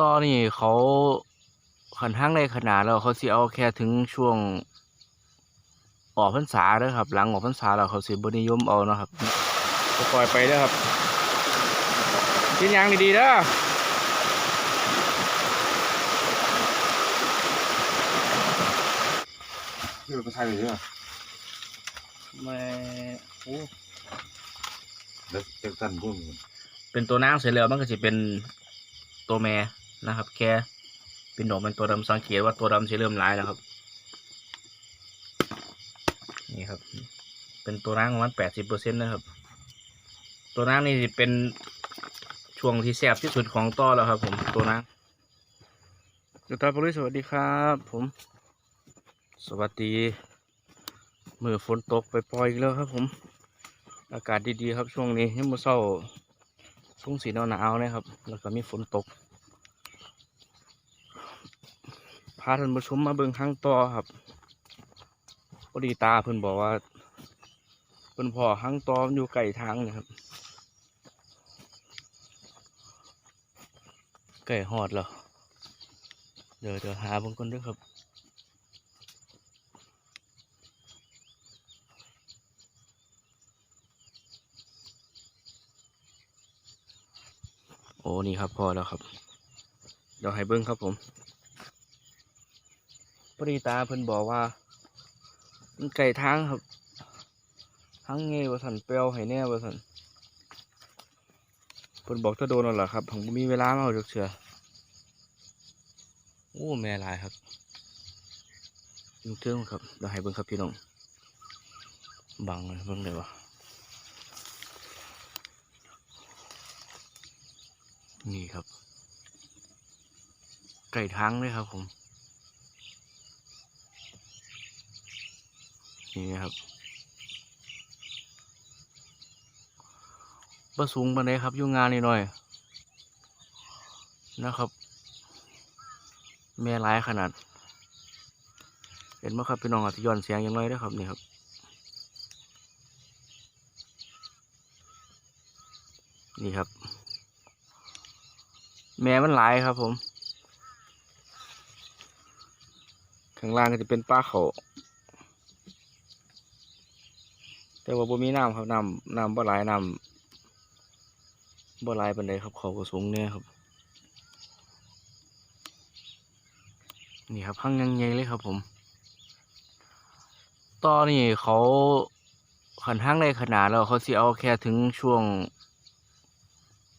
ตอนนี้เขาขันทั้งในขนาดแล้วเขาสิเอาแค่ถึงช่วงออกพรรษาเด้อครับ หลังออกพรรษาแล้วเขาสิบนิยมเอาเนาะครับก็ปล่อยไปเด้อครับกินยางดีๆเด้อนี่มันก็ใช่เลยเนี่ยแม่โอ้แล้วเจ็กตันพวกนี้เป็นตัวนางเสร็จแล้วมันก็จะเป็นตัวแม่ นะครับ แค่เป็นดอกเป็นตัวดำสังเกตว่าตัวดำจะเริ่มร้ายแล้วครับ นี่ครับ เป็นตัวนางประมาณแปดสิบเปอร์เซ็นต์นะครับ ตัวนางนี่สิเป็นช่วงที่แสบที่สุดของต้อแล้วครับ ผมตัวนางจุตาปริสวัสดีครับ ผม สวัสดีเมื่อฝนตกไปปล่อยๆอีกแล้วครับ ผม อากาศดีๆครับช่วงนี้ยังมื่อเช้าช่วงสีหนาวๆนะครับ แล้วก็มีฝนตก พาท่านผู้ชมมาเบิ่งข้างต่อครับพอดีตาเพิ่นบอกว่าเพิ่นพอข้างต่อมอยู่ไกลทางนะครับไก่หอดแล้วเดี๋ยวเดี๋ยวหาบิ่งก่อนด้วยครับโอ้นี่ครับพอแล้วครับ เดี๋ยวให้เบิ้งครับผม ปรีตาเพิ่นบอกว่ามันไก่ทางครับทางเงี้ว่าสันเปรียวให้แน่ว่าสันเพิ่นบอกถ้าโดนแล้วครับ ผมมีเวลามาเอาจักเชือโอ้แม่ลายครับยุ่งเทิงครับเดี๋ยวให้เบิ้งครับพี่น้องบังเลยเบิ้งเลยวะนี่ครับไก่ทางเลยครับผม นี่นะครับประสูงปันไดครับอยู่งานนี่หน่อยนะครับ แม่ร้ายขนาด เห็นไหมครับพี่น้องอาจจะย้อนเสียงยังไงด้วยครับนี่ครับนี่ครับ แม่มันหลายครับผม ข้างล่างก็จะเป็นป้าเขา แต่ว่าบ่มีน้ำครับน้ำน้ำบ่หลายน้ำบ่หลายปานใดครับ เขาก็สูงเนี่ยครับ นี่ครับข้างยังใหญ่เลยครับ ผมตอนนี้เขาขันห้างในขนาดแล้วเขาสิเอาแค่ถึงช่วง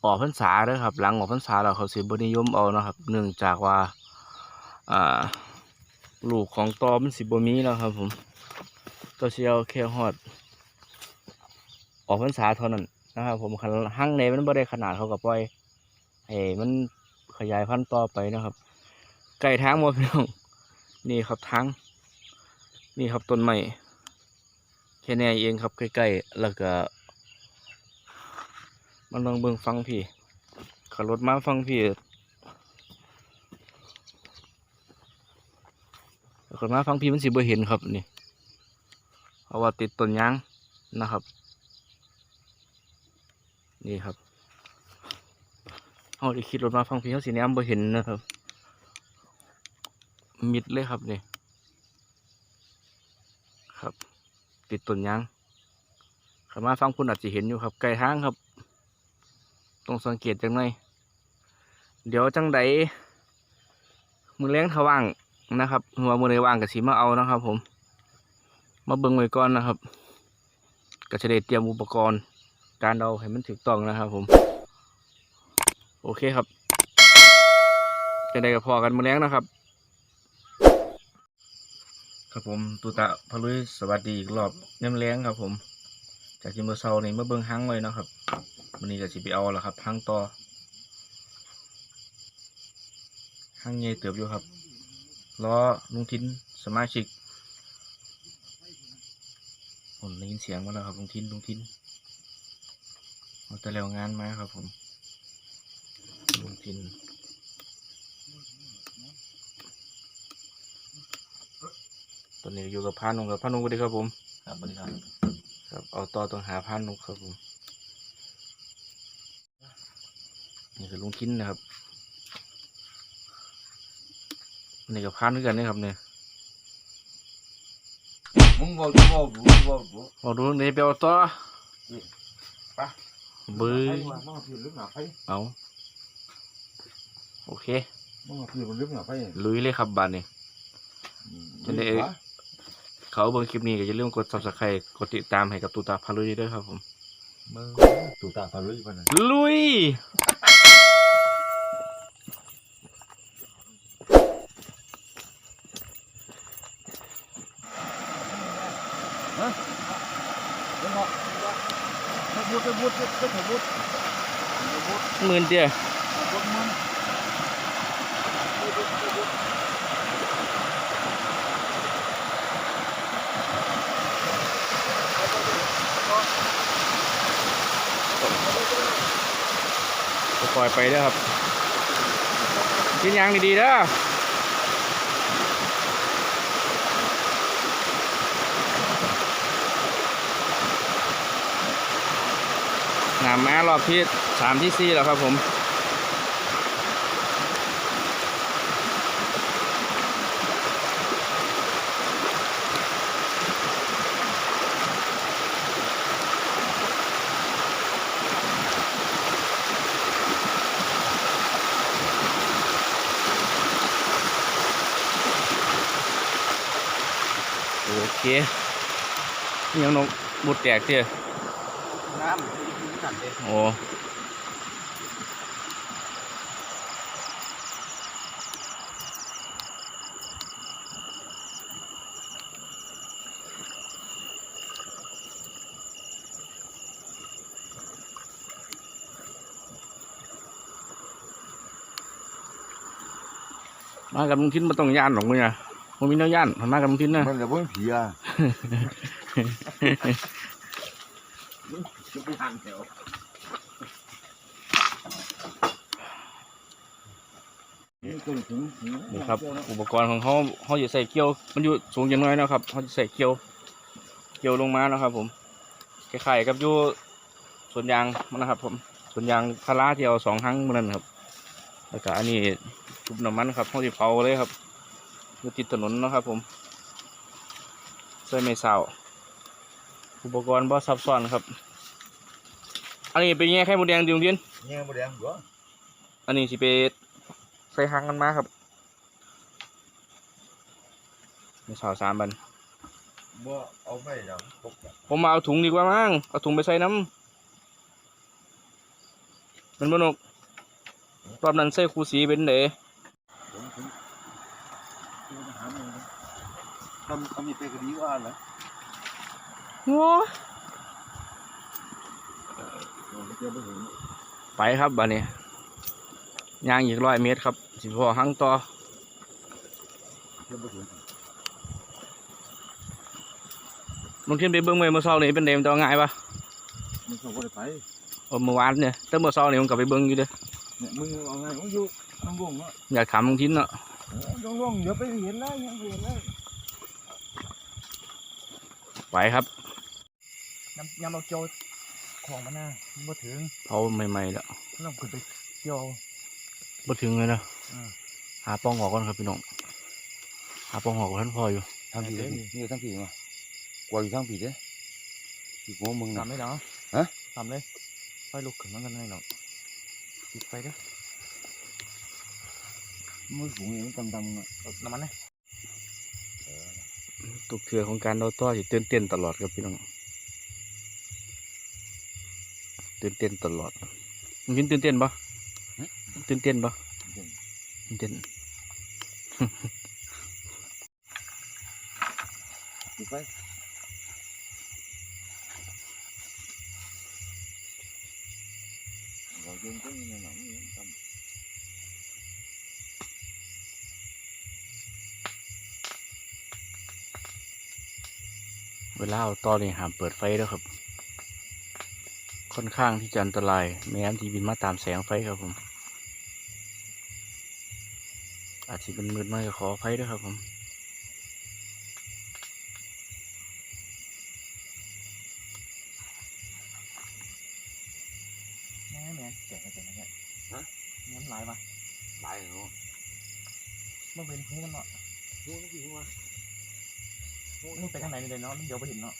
ออกพรรษาเด้อครับ หลังออกพรรษาแล้วเขาสิบนิยมเอานะครับเนื่องจากว่าอ่าลูกของตอมันสิบมีแล้วครับ ผมตัวเชียวแค่ฮอด ออกพรรษาเท่านั้นนะครับผมคันห้างในมันบ่ได้ขนาดเขากับปล่อยให้มันขยายพันธุ์ต่อไปนะครับ ไก่ทางหมดพี่น้องนี่ครับทางนี่ครับต้นไม้แค่นี้เองครับใกล้ๆแล้วก็มันลองเบิ่งฟังพี่ขับรถมาฟังพี่ขับมาฟังพี่มันสิบ่เห็นครับนี่เพราะว่าติดต้นยางนะครับ นี่ครับเอาได้คิดรถมาฟังพี่เขาสิแนมบ่เห็นนะครับ มิดเลยครับนี่ครับ ติดต้นยางขับมาฟังคุณอาจจะเห็นอยู่ครับ ไกลทางครับต้องสังเกตจังไงเดี๋ยวจังใดมือแรงถาว่างนะครับหัวมือใดว่างกับสีมาเอานะครับ ผม มาเบิ่งไว้ก่อนนะครับก็จะได้เตรียมอุปกรณ์ การเอาให้มันถูกต้องนะครับผม โอเคครับจังใดก็พอกันมือแรงนะครับ ครับผมตุตะพะลุยสวัสดีอีกรอบน้ำแรงครับผม จากที่เมื่อเช้านี่มาเบิ่งหังไว้นะครับวันนี้ก็สิไปเอาแล้วครับพังต่อห้างใหญ่เติบอยู่ครับล้อลุงทินสมาชิกผมได้ยินเสียงมาแล้วครับลุงทินลุงทิน เอาแต่แล้วงานมาครับผมลุงทินตอนนี้อยู่กับพานุกับพานุสวัสดีครับผมครับสวัสดีครับครับเอาต่อต้องหาพานุครับผมนี่คือลุงทินนะครับนี่กับพานด้วยกันนี่ครับเนี่ยมึงบอกดูบอกดูบอกดูบอกดูนี่ไปเอาต่อไป บื้อไอ้ว่ามึงเอาพี่ลึกหนาไปเอาโอเคมึงเอาพี่มันลึกหนาไปลุยเลยครับบานนี้จะได้วะเขาเบิ่งคลิปนี้ก็อย่าลืมกด subscribe กดติดตามให้กับตูตาพาลุยด้วยครับผมมึงตู่ตาพาลุยไปนะลุยมึง บอกถ้าพูดถ้าพูดถ้าพูดถ้าพูดหมื่นเดียวพูดมึงจะปล่อยไปเด้อครับกินยางดีๆเด้ อน้ำแม้รอบที่สามที่สี่แล้วครับผมโอเคยังนกบุดแตกเจ้ มันสั่นเลยโอ้มากับลุงทินมาต้องย่านหรอกมึงอะมันมีแนวย่านมันมากับลุงทินนะมันจะเป็นผีอะ จะไปหันแถวนี่ครับ อุปกรณ์ของเขาเขาจะใส่เกลียว มันอยู่สูงอย่างน้อยนะครับเขาจะใส่เกลียว เกลียวลงมานะครับ ผมคล้ายๆกับอยู่สวนยางมันนะครับ ผมสวนยางพาราที่เอาสองครั้งมันนั่นครับแล้วก็อันนี้ชุบน้ำมันครับเขาจะเผาเลยครับอยู่ติดถนนนะครับ ผมใส่ไม่เศร้า อุปกรณ์บ่ซับซ้อนครับ อันนี้เป็นแง่ไข่มดแดงดิวเดียนเนี่ยโมเดลหัวอันนี้สิไปใส่หางกันมาครับไม่เศร้าสามบันบ่เอาไม่ดังปกผมมาเอาถุงดีกว่ามั้งเอาถุงไปใส่น้ำมันบนกรอบนั้นใส่คูสีเป็นเด๋ผมผมหาเงินทำทำมีเปกดีว่าเห รองัวเดี๋ยวไปเห็นไปครับบัดนี้ย่างอีกร้อยเมตรครับสิพอหังต่อเดี๋ยวไปเห็นลงเทียนไปเบิ้งเมื่อเมื่อเช้านี่เป็นเดมนจะเอาง่ายปะมึงส่งคนไปเออเมื่อวานเนี่ยแต่เมื่อเช้านี่ผมกลับไปเบิ้งอยู่เด้อเนี่ยมึงเอาไงมึงอยู่น้องวงเนาะอยากถามลงทินเนาะน้องวงเดี๋ยวไปเห็นแล้วยังเห็นแล้วไปครับ ยำยำเราโจของมันน่ะบ่ถึงเผาใหม่ๆแล้วเราขึ้นไปเกี่ยวบ่ถึงเลยนะอืมหาป้องออกก่อนครับพี่น้องหาป้องออกก่อนท่านพออยู่ทางผีเลยนี่ทางผีมากว่าอยู่ทางผีเด้ที่หัวมึงน่ะทำเลยเนาะฮะทำเลยไฟลุกขึ้นมันกันเลยเนาะปิดไฟเด้อมือสูงอย่างนี้ดำๆอะเอาน้ำมันเลยตุกเถื่อของการเราต่อสิตื่นเต้นตลอดครับพี่น้อง ตื่นเต้นตลอดมึงกินตื่นเต้นปะตื่นเต้นปะตื่นเต้นปิดไปเราเดินก็มีหนังนี่ดำเวลาเอาต่อนี่ห้ามเปิดไฟแล้วครับ ค่อนข้างที่จะอันตรายแม้นที่บินมาตามแสงไฟครับผม อาจจะเป็นมืดมากก็ขอไฟด้วยครับผมแม่แม่แกะไปแกะไปแกะฮะน้ำลายปะหลายเนาะเมื่อเว้นหูมันเนาะหูนี่กี่หัวหูมันไปทางไหนนี่เลยเนาะมันเดี๋ยวไปเห็นเนาะ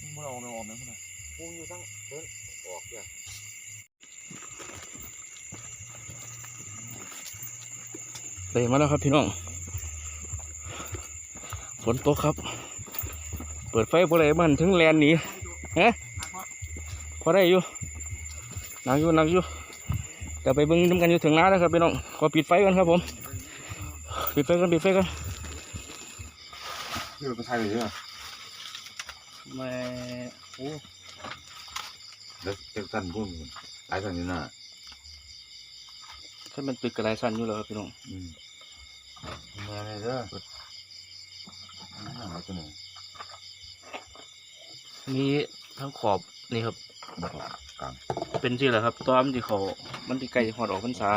มันบ่ออกไม่ออกเลยพุ่นน่ะหูอยู่ทั้งเดิน ออกเนี่ยไปมาแล้วครับพี่น้อง ฝนตกครับ เปิดไฟพอได้มันถึงแลนหนีฮะพอได้อยู่หนักอยู่หนักอยู่เดี๋ยวไปเบิ่งน้ำกันอยู่ถึงน้าแล้วครับพี่น้องขอปิดไฟกันครับผม ปิดไฟกันปิดไฟกันนี่เราไปใช้เลยใช่ไหมแม่โอ้ แล้วเจ้าสั้นพุ่งหลายสั้นนี่น่ะถ้ามันตึกกระไรสั้นอยู่แล้วครับพี่น้องอืมมาเลยเด้อนี่หาตัวหนึ่งมีทั้งขอบนี่ครับบอกกลางเป็นที่แหละครับตอมที่เขามันที่ใกล้จะหอดออกพรรษา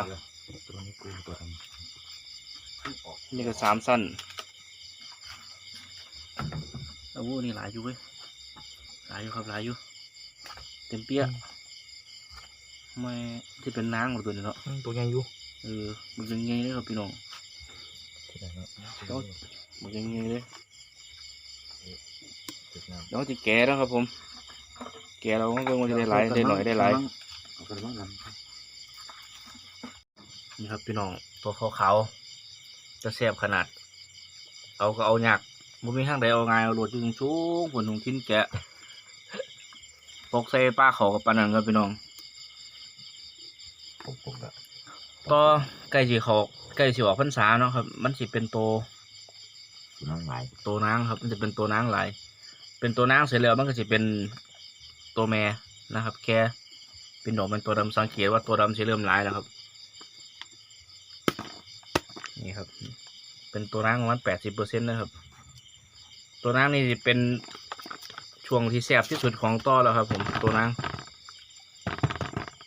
ตัวนี้กูตัวทำออกนี่ก็สามสั้นโอ้โหนี่หลายอยู่เว้ยหลายอยู่ครับหลายอยู่ เต็มเปี้ยไม่ที่เป็นนางหมดตัวนี้เนาะตัวใหญ่อยู่เออมันยังไงเลยครับพี่น้องที่ไหนเนาะเดี๋ยวมันยังไงเลยติดน้เดี๋ยวจะแก่แล้วครับผม แก่เราก็เบิ่งว่าจะได้หลายได้หน่อยได้หลายเอากระมังนั้นนี่ครับพี่น้องตัวขาวๆจะแซ่บขนาด เอาก็เอายากบ่มีทางใดเอาง่ายเอาโหลดอยู่สูงๆผลของทิ้นแกะ ปกใส่ป้าเขากับปานนั้นครับพี่น้องปุ๊บปุ๊บละต่อใกล้สิเขาใกล้สิออกพรรษาเนาะครับ มันสิเป็นโตวน้องหลายโตวนางครับ มันจะเป็นโตวนางหลาย เป็นโตวนางเสร็จแล้วมันก็สิเป็นตัวแม่นะครับ แค่เป็นดอกเป็นตัวดำสังเกตว่าตัวดำสิเริ่มหลายแล้วครับ นี่ครับ เป็นตัวนางประมาณแปดสิบเปอร์เซ็นต์นะครับ ตัวนางนี่สิเป็น ช่วงที่แซ่บที่สุดของต้อแล้วครับ ผมตัวนาง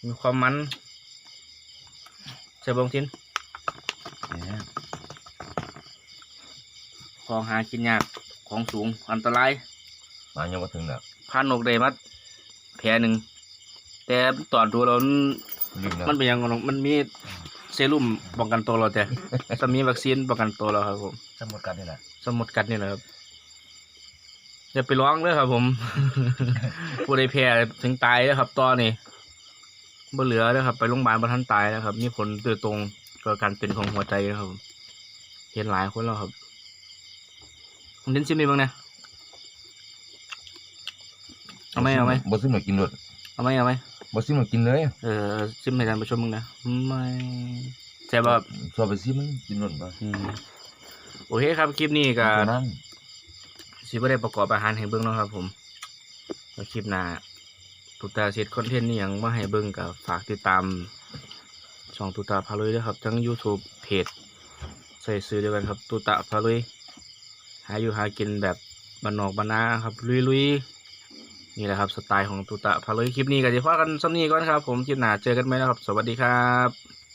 มีความมันใช่บางทิ้นเนี่ยของหากินยากของสูงอันตรายมายังมาถึงแล้วพานนกได้มาแผลหนึ่ง แต่ตอนดูเรามันลืมแล้วมันเป็นหยังไงมันมีเซรุ่มป้องกันตัวเราแต่จะมีวัคซีนป้องกันตัวเราครับผมำสมุดกันนี่แหละ สมุดกัดนี่แหละครับ อย่าไปร้องเลยครับผมผู้ใดแพ้ถึงตายแล้วครับตอนนี้บ่เหลือแล้วครับ ไปโรงพยาบาลบ่ทันตายแล้วครับ มีผลโดยตรงกับการเป็นของหัวใจนะครับผมเห็นหลายคนแล้วครับผมเล่นซิมนี่บ้างนะเอาไหมเอาไหมบ่ซื้อมากินรถเอาไหมเอาไหมบ่ซื้อมากินเลย เออซิมให้ท่านผู้ชมมึงนะไม่ใช่ป่ะครับชอบไปซื้อมันกินรถบ่อืมโอเคครับคลิปนี้ก็ตัวนั้น สิบ่ได้ประกอบอาหารให้เบิ่งเนาะครับ ผมแล้วคลิปหน้าตุตาเซตคอนเทนต์นี่ยังมาให้เบิ่งก็ฝากติดตามช่องตุตาพาลุยด้วยครับ ทั้ง YouTube เพจใส่ซื้อเดียวกันครับตุตาพาลุยหาอยู่หากินแบบบ้านนอกบ้านนาครับลุยๆนี่แหละครับสไตล์ของตุตาพาลุยคลิปนี้ก็จะพากันซ้ำนี้ก่อนครับ ผมคลิปหน้าเจอกันไหมนะครับ สวัสดีครับ